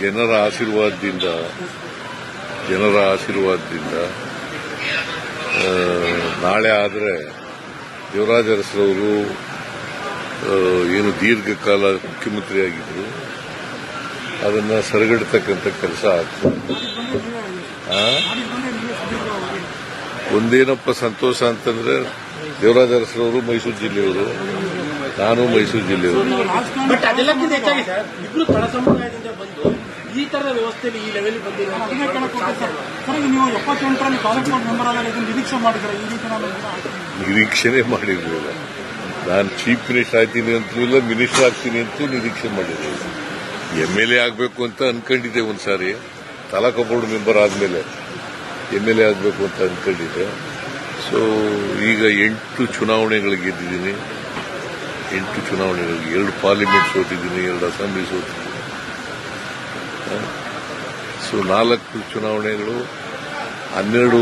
ಜನರ ಆಶೀರ್ವಾದದಿಂದ ಜನರ ಆಶೀರ್ವಾದದಿಂದ ನಾಳೆ ಆದರೆ ದೇವರಾಜ ಅರಸರವರು ಏನು ದೀರ್ಘಕಾಲ ಮುಖ್ಯಮಂತ್ರಿಯಾಗಿದ್ದರು ಅದನ್ನು ಸರಿಗಡ್ತಕ್ಕಂಥ ಕೆಲಸ ಆಗ್ತದೆ? ಒಂದೇನಪ್ಪ ಸಂತೋಷ ಅಂತಂದ್ರೆ ದೇವರಾಜ ಅರಸರವರು ಮೈಸೂರು ಜಿಲ್ಲೆಯವರು, ನಾನು ಮೈಸೂರು ಜಿಲ್ಲೆಯವರು ಈ ತರದ ವ್ಯವಸ್ಥೆಯಲ್ಲಿ ಈ ಲೆವೆಲ್ ಬಂದಿರೋ ಸರ್ ನೀವು ಎಪ್ಪತ್ತೆಂಟರಲ್ಲಿ ತಾಲೂಕು ಬೋರ್ಡ್ ಮೆಂಬರ್ ಆದಾಗ ಇದನ್ನ ನಿರೀಕ್ಷೆ ಮಾಡಿದ್ರೆ ಈ ರೀತಿ ನಾನು. ನಿರೀಕ್ಷೆನೆ ಮಾಡಿರಲಿಲ್ಲ. ನಾನು ಚೀಫ್ ಮಿನಿಸ್ಟರ್ ಆಗ್ತೀನಿ ಅಂತಲೂ ಇಲ್ಲ ಮಿನಿಸ್ಟರ್ ಆಗ್ತೀನಿ ಅಂತ ನಿರೀಕ್ಷೆ ಮಾಡಿರಲಿಲ್ಲ. ಎಂ ಎಲ್ ಎ ಆಗಬೇಕು ಅಂತ ಅನ್ಕೊಂಡಿದ್ದೆ ಒಂದ್ಸಾರಿ. ತಾಲೂಕು ಬೋರ್ಡ್ ಮೆಂಬರ್ ಆದಮೇಲೆ ಎಂ ಎಲ್ ಎ ಆಗಬೇಕು ಅಂತ ಅನ್ಕೊಂಡಿದ್ದೆ. ಸೊ ಈಗ ಎಂಟು ಚುನಾವಣೆಗಳಿಗೆ ಗೆದ್ದಿದ್ದೀನಿ. ಎಂಟು ಚುನಾವಣೆಗಳಿಗೆ ಎರಡು ಪಾರ್ಲಿಮೆಂಟ್ ಸೋತಿದ್ದೀನಿ ಎರಡು ಅಸೆಂಬ್ಲಿ ಸೋತಿದ್ದೀನಿ. ಸೊ ನಾಲ್ಕು ಚುನಾವಣೆಗಳು ಹನ್ನೆರಡು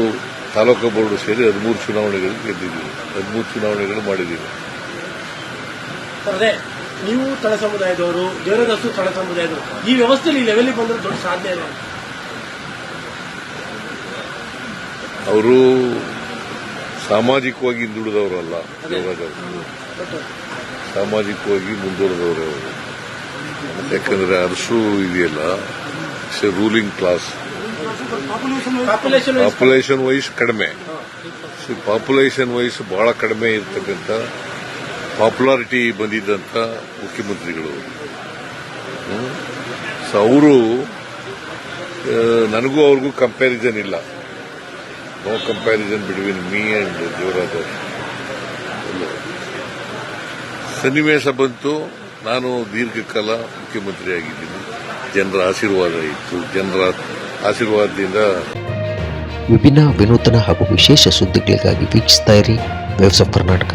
ತಾಲೂಕು ಬೋರ್ಡು ಸೇರಿ ಹದಿಮೂರು ಚುನಾವಣೆಗಳು ಗೆದ್ದಿದ್ದೀವಿ. ಹದಿಮೂರು ಚುನಾವಣೆಗಳು ಮಾಡಿದ್ದೀವಿ. ಅದೇ ನೀವು ತಳ ಸಮುದಾಯದವರು ದೇವರದಸ್ತು ತಳ ಸಮುದಾಯದವರು ಈ ವ್ಯವಸ್ಥೆಯಲ್ಲಿ ಈ ಲೆವೆಲ್ ಬಂದ್ರೆ ದೊಡ್ಡ ಸಾಧ್ಯ ಇದೆ ಅವರು ಸಾಮಾಜಿಕವಾಗಿ ಹಿಂದುಳಿದವರಲ್ಲ ಅಲ್ಲ ಸಾಮಾಜಿಕವಾಗಿ ಮುಂದುವರೆದವರು ಅವರು. ಯಾಕಂದ್ರೆ ಅರಸು ಇದೆಯಲ್ಲ it's a ruling class population wise ಕಡಿಮೆ. ಪಾಪ್ಯುಲೇಷನ್ ವೈಸ್ ಬಹಳ ಕಡಿಮೆ ಇರತಕ್ಕಂಥ ಪಾಪ್ಯುಲಾರಿಟಿ ಬಂದಿದ್ದಂಥ ಮುಖ್ಯಮಂತ್ರಿಗಳು. ಸೊ ಅವರು ನನಗೂ ಅವ್ರಿಗೂ ಕಂಪ್ಯಾರಿಸನ್ ಇಲ್ಲ. No comparison between me and ದೇವರಾದ ಸನ್ನಿವೇಶ ಬಂತು. ನಾನು ದೀರ್ಘಕಾಲ ಮುಖ್ಯಮಂತ್ರಿ ಆಗಿದ್ದೀನಿ ಜನರ ಆಶೀರ್ವಾದ ಇತ್ತು. ಜನರ ಆಶೀರ್ವಾದದಿಂದ ವಿಭಿನ್ನ ವಿನೂತನ ಹಾಗೂ ವಿಶೇಷ ಸುದ್ದಿಗಳಿಗಾಗಿ ವೀಕ್ಷಿಸ್ತಾ ಇರಿ. ವೇವ್ಸ್ ಕರ್ನಾಟಕ.